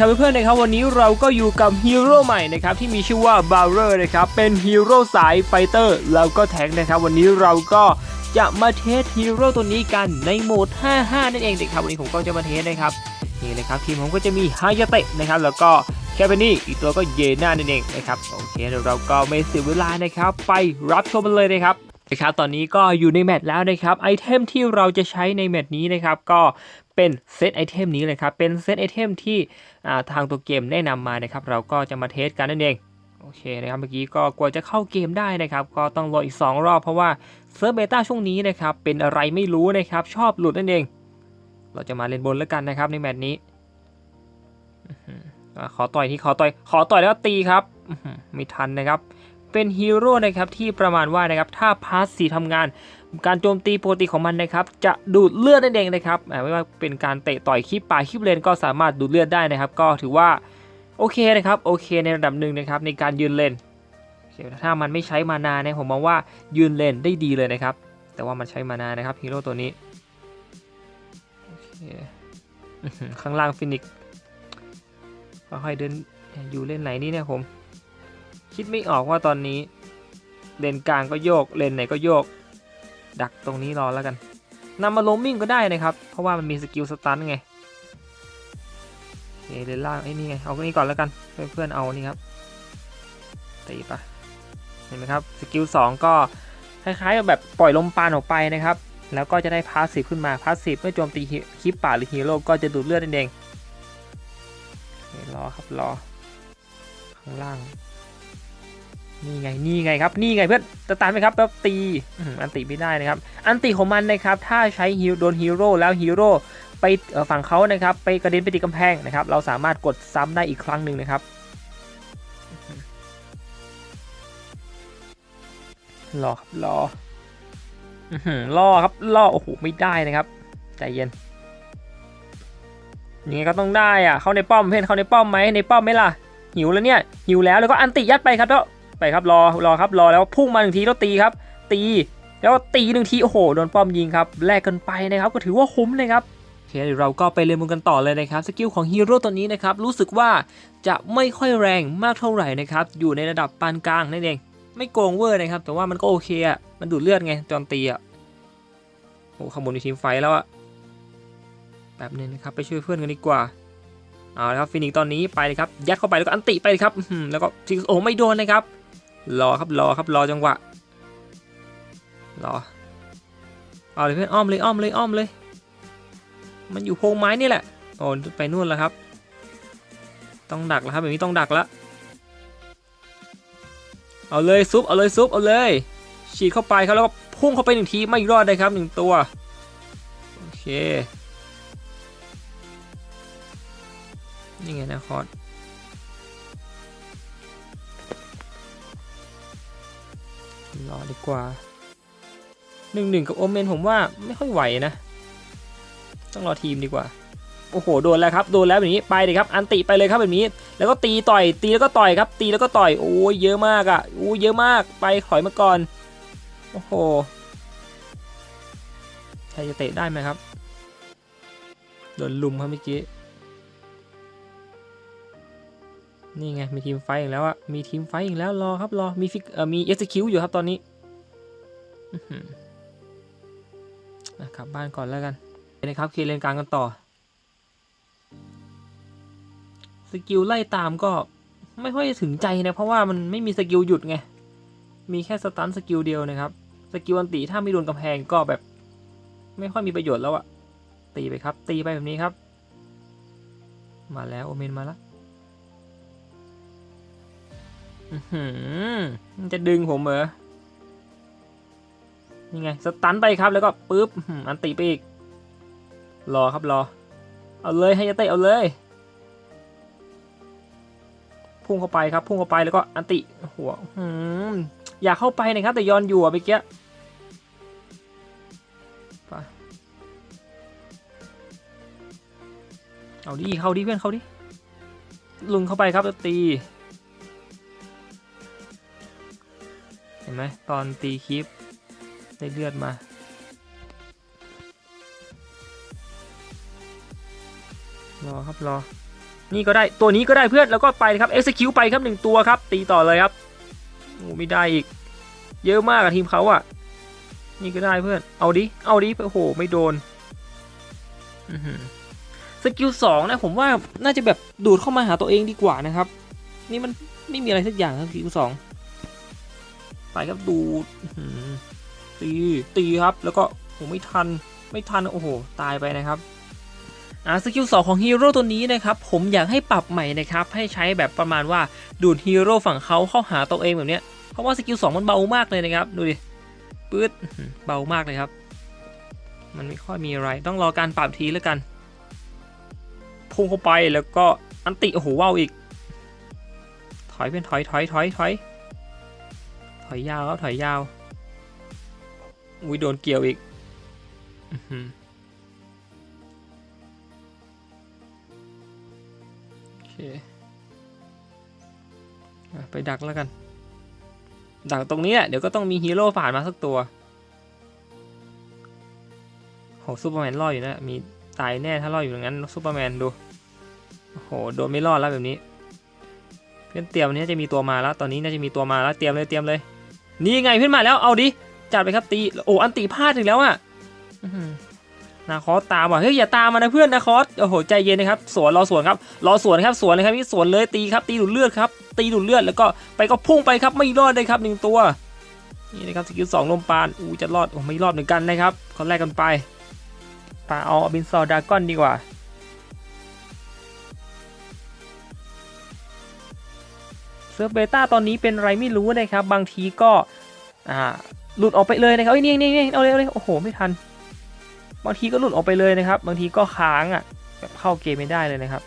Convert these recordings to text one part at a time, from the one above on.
ครับเพื่อนๆนะครับวันนี้เราก็อยู่กับฮีโร่ใหม่นะครับที่มีชื่อว่าบา r เรอร์นะครับเป็นฮีโร่สายไฟเตอร์แล้วก็แท็กนะครับวันนี้เราก็จะมาเทสฮีโร่ตัวนี้กันในโหมด 55 นั่นเองนะครับวันนี้ผมก็จะมาเทสนะครับนี่เลยครับทีมผมก็จะมีฮายาเตะนะครับแล้วก็แคปเปนี่อีกตัวก็เยน่านั่นเองนะครับโอเคเดี๋ยวเราก็ไม่เสียเวลานะครับไปรับชมมันเลยนะครับนะครับตอนนี้ก็อยู่ในแมตช์แล้วนะครับไอเทมที่เราจะใช้ในแมตช์นี้นะครับก็ เป็นเซตไอเทมนี้เลยครับ เป็นเซตไอเทมที่าทางตัวเกมแนะนำมานะครับ เราก็จะมาเทสกันนั่นเองโอเคนะครับเมื่อกี้ก็กว่าจะเข้าเกมได้นะครับ ก็ต้องรออีก 2 รอบเพราะว่าเซิร์ฟเบต้าช่วงนี้นะครับ เป็นอะไรไม่รู้นะครับ ชอบหลุดนั่นเอง เราจะมาเล่นบนแล้วกันนะครับในแมตช์นี้ขอต่อยที่ขอต่อย ขอต่อยแล้วตีครับ ไม่ทันนะครับ เป็นฮีโร่นะครับที่ประมาณว่านะครับถ้าพาสซีทำงาน การโจมตีปกติของมันนะครับจะดูดเลือดนั่นเองนะครับไม่ว่าเป็นการเตะต่อยคีบป่าคีบเลนก็สามารถดูดเลือดได้นะครับ ก็ถือว่าโอเคนะครับโอเคในระดับหนึ่งนะครับในการยืนเลนถ้ามันไม่ใช้มานาเนี่ยผมมองว่ายืนเลนได้ดีเลยนะครับ แต่ว่ามันใช้มานานะครับฮีโร่ตัวนี้ข้างล่างฟินิกซ์ค่อยๆเดินอยู่เล่นไหนนี่เนี่ยผม คิดไม่ออกว่าตอนนี้ เลนกลางก็โยก เลนไหนก็โยก ดักตรงนี้รอแล้วกันนำมาโลมมิ่งก็ได้นะครับ เพราะว่ามันมีสกิลสตันไงโอเคเลนล่างไอ้นี่ไง เอาตรงนี้ก่อนแล้วกัน เพื่อนๆเอานี่ครับตีไปะเห็นไหมครับ สกิล2ก็คล้ายๆแบบปล่อยลมปานออกไปนะครับ แล้วก็จะได้พาสซีฟขึ้นมา พาสซีฟเมื่อโจมตีคลิปป่าหรือฮีโร่ก็จะดูดเลือดนั่นเองรอครับรอ ข้างล่าง นี่ไงนี่ไงครับนี่ไงเพื่อนจะตามไหมครับแล้วตีอันติไม่ได้นะครับ อันติของมันนะครับถ้าใช้ฮิวโดนฮีโร่แล้วฮีโร่ไปฝั่งเขานะครับ ไปกระเด็นไปติดกำแพงนะครับ เราสามารถกดซ้ำได้อีกครั้งหนึ่งนะครับรอครับรออื้ออรอครับรอโอ้โหไม่ได้นะครับใจเย็นยังไงก็ต้องได้อะเข้าในป้อมเพื่อนเข้าในป้อมไหมในป้อมไหมล่ะหิวแล้วเนี่ยหิวแล้วแล้วก็อันติยัดไปครับแล้ว ไปครับรอรอครับรอแล้วพุ่งมาหนึ่งทีแล้วตีครับ ตีแล้วตีหนึ่งทีโอ้โหโดนป้อมยิงครับแลกกันไปนะครับก็ถือว่าคุ้มนะครับโอเคเดี๋ยวเราก็ไปเรียนรู้กันต่อเลยนะครับสกิลของฮีโร่ตัวนี้นะครับรู้สึกว่าจะไม่ค่อยแรงมากเท่าไหร่นะครับอยู่ในระดับปานกลางนั่นเอง ไม่โกงเวอร์นะครับ แต่ว่ามันก็โอเคอะมันดูดเลือดไงจอนตีอะโอ้ขโมยในทีมไฟแล้วอะแบบนึงนะครับไปช่วยเพื่อนกันดีกว่าเอาละครับฟินิกตอนนี้ไปเลยครับยัดเข้าไปแล้วก็อันติไปเลยครับแล้วก็โอ้ไม่โดนนะครับ รอครับรอครับรอจังหวะรอเอาเลยเพื่อนอ้อมเลยอ้อมเลยอ้อมเลย มันอยู่โพงไม้นี่แหละโอ้ไปนู่นแล้วครับ ต้องดักแล้วครับแบบนี้ต้องดักแล้วเอาเลยซุปเอาเลยซุปเอาเลยฉีดเข้าไปครับแล้วก็พุ่งเข้าไปหนึ่งทีไม่รอดเลยครับหนึ่งตัวโอเคนี่ไงนะคอร์ รอดีกว่าหนึ่งหนึ่งกับโอเมนผมว่าไม่ค่อยไหวนะ ต้องรอทีมดีกว่า โอ้โหโดนแล้วครับ โดนแล้วแบบนี้ไปเลยครับ อันติไปเลยครับแบบนี้ แล้วก็ตีต่อย ตีแล้วก็ต่อยครับ ตีแล้วก็ต่อย โอ้ยเยอะมากอะ่ะโอ้ยเยอะมาก ไปถอยมาก่อน โอ้โห ใครจะเตะได้ไหมครับ โดนลุมครับเมื่อกี้ นี่ไง มีทีมไฟอีกแล้วอะมีทีมไฟอีกแล้วรอครับรอ มีฟิกเอ่อมีเอสคิวอยู่ครับตอนนี้อื้อหืออะกลับบ้านก่อนแล้วกันนะครับเคลียร์เลนกลางกันต่อ สกิลไล่ตามก็ไม่ค่อยถึงใจนะ เพราะว่ามันไม่มีสกิลหยุดไง มีแค่สตันสกิลเดียวนะครับ สกิลอันตีถ้าไม่โดนกำแพงก็แบบ ไม่ค่อยมีประโยชน์แล้วอะตีไปครับ ตีไปแบบนี้ครับ มาแล้วโอเมนมาแล้ว มันจะดึงผมเหรอนี่ไง สตันไปครับแล้วก็ปุ๊บอันติไปอีก รอครับรอ เอาเลยให้ยาเตะเอาเลย พุ่งเข้าไปครับ พุ่งเข้าไปแล้วก็อันติหัวอยากเข้าไปนะครับ แต่ย้อนอยู่อะเมื่อกี้เอาดิเข้าดิเพื่อนเข้าดิลุงเข้าไปครับตี ไหมตอนตีคลิปได้เลือดมารอครับรอ นี่ก็ได้ ตัวนี้ก็ได้เพื่อน แล้วก็ไปครับ execute ไปครับหนึ่งตัวครับ ตีต่อเลยครับโอ้ไม่ได้อีก เยอะมากอะทีมเขาอะนี่ก็ได้เพื่อน เอาดิ เอาดิ โอ้โห ไม่โดนอื้อหือสกิลสองนะผมว่าน่าจะแบบดูดเข้ามาหาตัวเองดีกว่านะครับ นี่มันไม่มีอะไรสักอย่างครับสกิลสอง ไปครับดูตีตีครับแล้วก็โอ้ไม่ทันไม่ทันโอ้โหตายไปนะครับอ่าสกิลสองของฮีโร่ตัวนี้นะครับผมอยากให้ปรับใหม่นะครับให้ใช้แบบประมาณว่าดูดฮีโร่ฝั่งเขาเข้าหาตัวเองแบบเนี้ยเพราะว่าสกิลสองมันเบามากเลยนะครับดูดิปื๊ดเบามากเลยครับ มันไม่ค่อยมีอะไรต้องรอการปรับทีแล้วกันพุ่งเข้าไปแล้วก็อันติโอ้โหว้าวอีก ถอยเป็นถอยถอยถอยถอย ถอยยาวแล้วถอยยาวอุ้ยโดนเกี่ยวอีกโอเคไปดักแล้วกัน ดักตรงนี้แหละเดี๋ยวก็ต้องมีฮีโร่ผ่านมาสักตัวโหซูเปอร์แมนรอดอยู่นะมีตายแน่ถ้ารอดอยู่อย่างนั้นซูเปอร์แมนดูโอ้โหโดนไม่รอดแล้วแบบนี้ เพื่อนเตรียมวันนี้จะมีตัวมาแล้ว ตอนนี้น่าจะมีตัวมาแล้วเตรียมเลยเตรียมเลย นี่ไงเพื่อนมาแล้วเอาดิจัดไปครับตีโอ้อันตีพลาดอีกแล้วอะอื้อหือนาคอสตามว่ะเฮ้ยอย่าตามมานะเพื่อนนาคอสโอ้โหใจเย็นนะครับสวนรอสวนครับรอสวนครับสวนเลยครับนี่สวนเลยตีครับตีดูดเลือดครับตีดูดเลือดแล้วก็ไปก็พุ่งไปครับไม่รอดเลยครับหนึ่งตัวนี่นะครับสกิลสองลมปานอู้จะรอดโอ้ไม่รอดเหมือนกันนะครับเขาแลกกันไปปาเอาบินซอดากอนดีกว่า ซิร์ฟเบต้าตอนนี้เป็นไรไม่รู้นะครับ บางทีก็อ่าหลุดออกไปเลยนะครับเอ้ยนี่นี่นี่เอาเลยเอาเลยโอ้โหไม่ทัน บางทีก็หลุดออกไปเลยนะครับ บางทีก็ค้างอะแบบเข้าเกมไม่ได้เลยนะครับ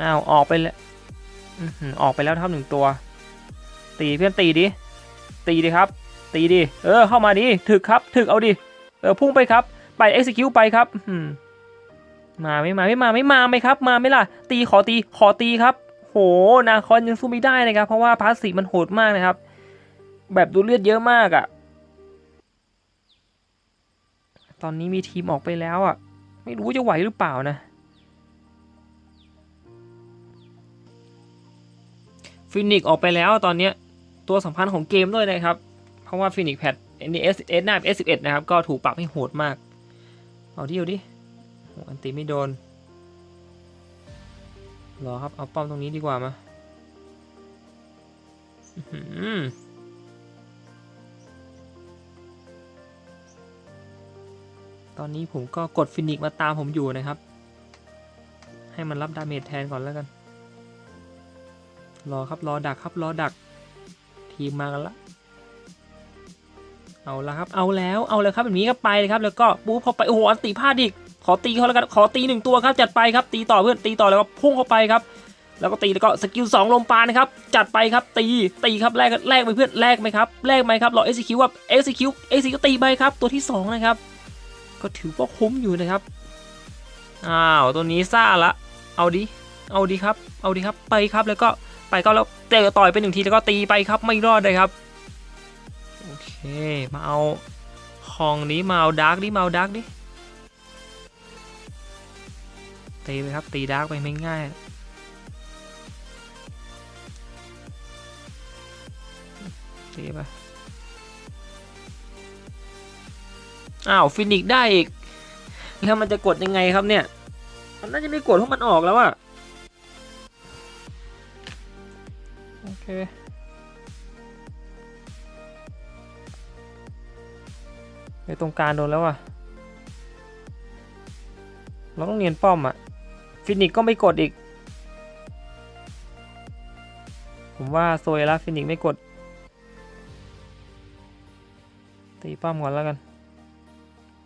อ้าวออกไปแล้วออกไปแล้วนะครับหนึ่งตัว ตีเพื่อนตีดิตีดิครับ ตีดิเออเข้ามาดิถึกครับ ถึกเอาดิเออพุ่งไปครับ ไป execute ไปครับมาไม่มาไม่มาไม่มาไหมครับ มาไหม่ล่ะ ตีขอตีขอตีครับ นาคอนยังสู้ไม่ได้นะครับ เพราะว่าพาสซีมันโหดมากนะครับ แบบดูเลือดเยอะมากอะ่ะ ตอนนี้มีทีมออกไปแล้วอะ่ะ ไม่รู้จะไหวหรือเปล่านะฟินิกออกไปแล้วตอนนี้ตัวสำคัญของเกมด้วยนะครับ เพราะว่าฟินิกแพดนี่เอสเอสหน้าเอสสิบเอ็ดนะครับ ก็ถูกปรับให้โหดมาก เอาดิเอาดิโหอันตีไม่โดน รอครับ เอาป้อมตรงนี้ดีกว่ามาตอนนี้ผมก็กดฟินิกมาตามผมอยู่นะครับ ให้มันรับดาเมจแทนก่อนแล้วกัน รอครับรอดักครับรอดัก ทีมมากันละ เอาละครับ เอาแล้วเอาเลยครับแบบนี้ก็ไปเลยครับ แล้วก็ปูพอไปโอ้โหอันตีพลาดอีก ขอตีเขาแล้วกันขอตีหนึ่งตัวครับจัดไปครับตีต่อเพื่อนตีต่อแล้วก็พุ่งเข้าไปครับแล้วก็ตีแล้วก็สกิลสองลมปานนะครับจัดไปครับตีตีครับแลกแลกไปเพื่อนแลกไหมครับแลกไหมครับรอ execute ว่า execute execute ตีไปครับตัวที่สองนะครับ ก็ถือว่าคุ้มอยู่นะครับอ้าวตัวนี้ซ่าละเอาดิเอาดิครับ เอาดิครับไปครับแล้วก็ไปก็แล้วเตะต่อยไปหนึ่งทีแล้วก็ตีไปครับไม่รอดเลยครับโอเคมาเอาของนี้มาเอาดาร์กดิมาเอาดาร์กดิ ตีไปครับ ตีดาร์กไปไม่ง่ายตีไปอ้าวฟินิกได้อีกแล้วมันจะกดยังไงครับเนี่ย มันน่าจะไม่กดเพราะมันออกแล้วอะโอเคไปตรงกลางโดนแล้วอะเราต้องเนียนป้อมอะ ฟินิกก็ไม่กดอีก ผมว่าโซยล้วฟินิกไม่กด ตีป้อมก่อนแล้วกัน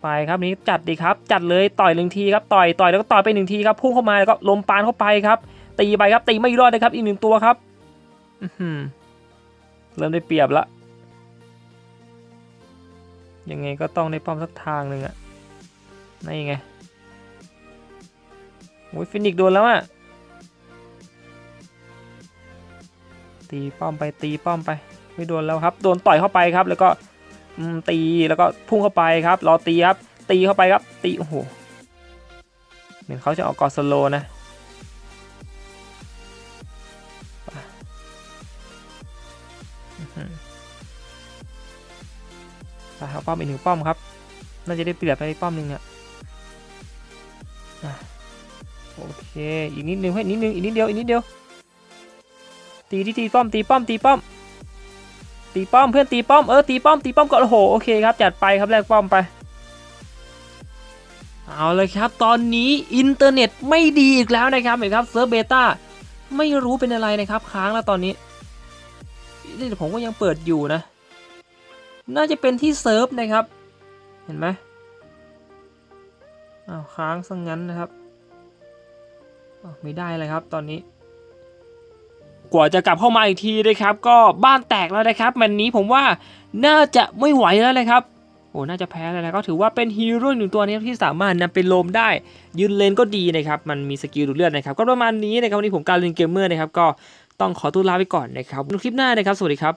ไปครับนี้จัดดีครับ จัดเลยต่อยหนึ่งทีครับต่อยต่อยแล้วก็ต่อยไปหนึ่งทีครับพุ่งเข้ามาแล้วก็ลมปานเข้าไปครับ ตีไปครับตีไม่รอดเลยครับอีกหนึ่งตัวครับอืเริ่มได้เปรียบละยังไงก็ต้องได้ป้อมสักทางหนึ่งอะนี่ไง โอ้ยฟินิกโดนแล้วอะตีป้อมไปตีป้อมไป ไม่โดนแล้วครับ โดนต่อยเข้าไปครับ แล้วก็ตีแล้วก็พุ่งเข้าไปครับ รอตีครับ ตีเข้าไปครับ ตีโอ้โหเหมือนเขาจะออกกอสโลนะไปอื้อหือไปเอาป้อมอีกหนึ่งป้อมครับ น่าจะได้เปรียบไปป้อมหนึ่งเนี่ยอะ เคอีกนิดนึงให้นิดนึงอีกนิดเดียวอีกนิดเดียวตีที่ตีป้อมตีป้อมตีป้อมตีป้อมเพื่อนตีป้อมเออตีป้อมตีป้อมก่อนโอ้โหโอเคครับจัดไปครับแลกป้อมไป เอาเลยครับตอนนี้อินเทอร์เน็ตไม่ดีอีกแล้วนะครับเห็นครับเซิร์ฟเบต้าไม่รู้เป็นอะไรนะครับค้างแล้วตอนนี้นี่ผมก็ยังเปิดอยู่นะ น่าจะเป็นที่เซิร์ฟนะครับ เห็นไหมอ้าวค้างซะงงั้นนะครับ ไม่ได้เลยครับ ตอนนี้ กว่าจะกลับเข้ามาอีกทีนะครับ ก็บ้านแตกแล้วนะครับมันนี้ผมว่าน่าจะไม่ไหวแล้วเลยครับโอ้น่าจะแพ้แล้วนะก็ถือว่าเป็นฮีโร่หนึ่งตัวนี้ที่สามารถนำไปโลมได้ ยืนเลนก็ดีนะครับ มันมีสกิลดูดเลือดนะครับ ก็ประมาณนี้นะครับวันนี้ผมการเล่นเกมเมอร์นะครับ ก็ต้องขอตัวลาไปก่อนนะครับคลิปหน้านะครับ สวัสดีครับ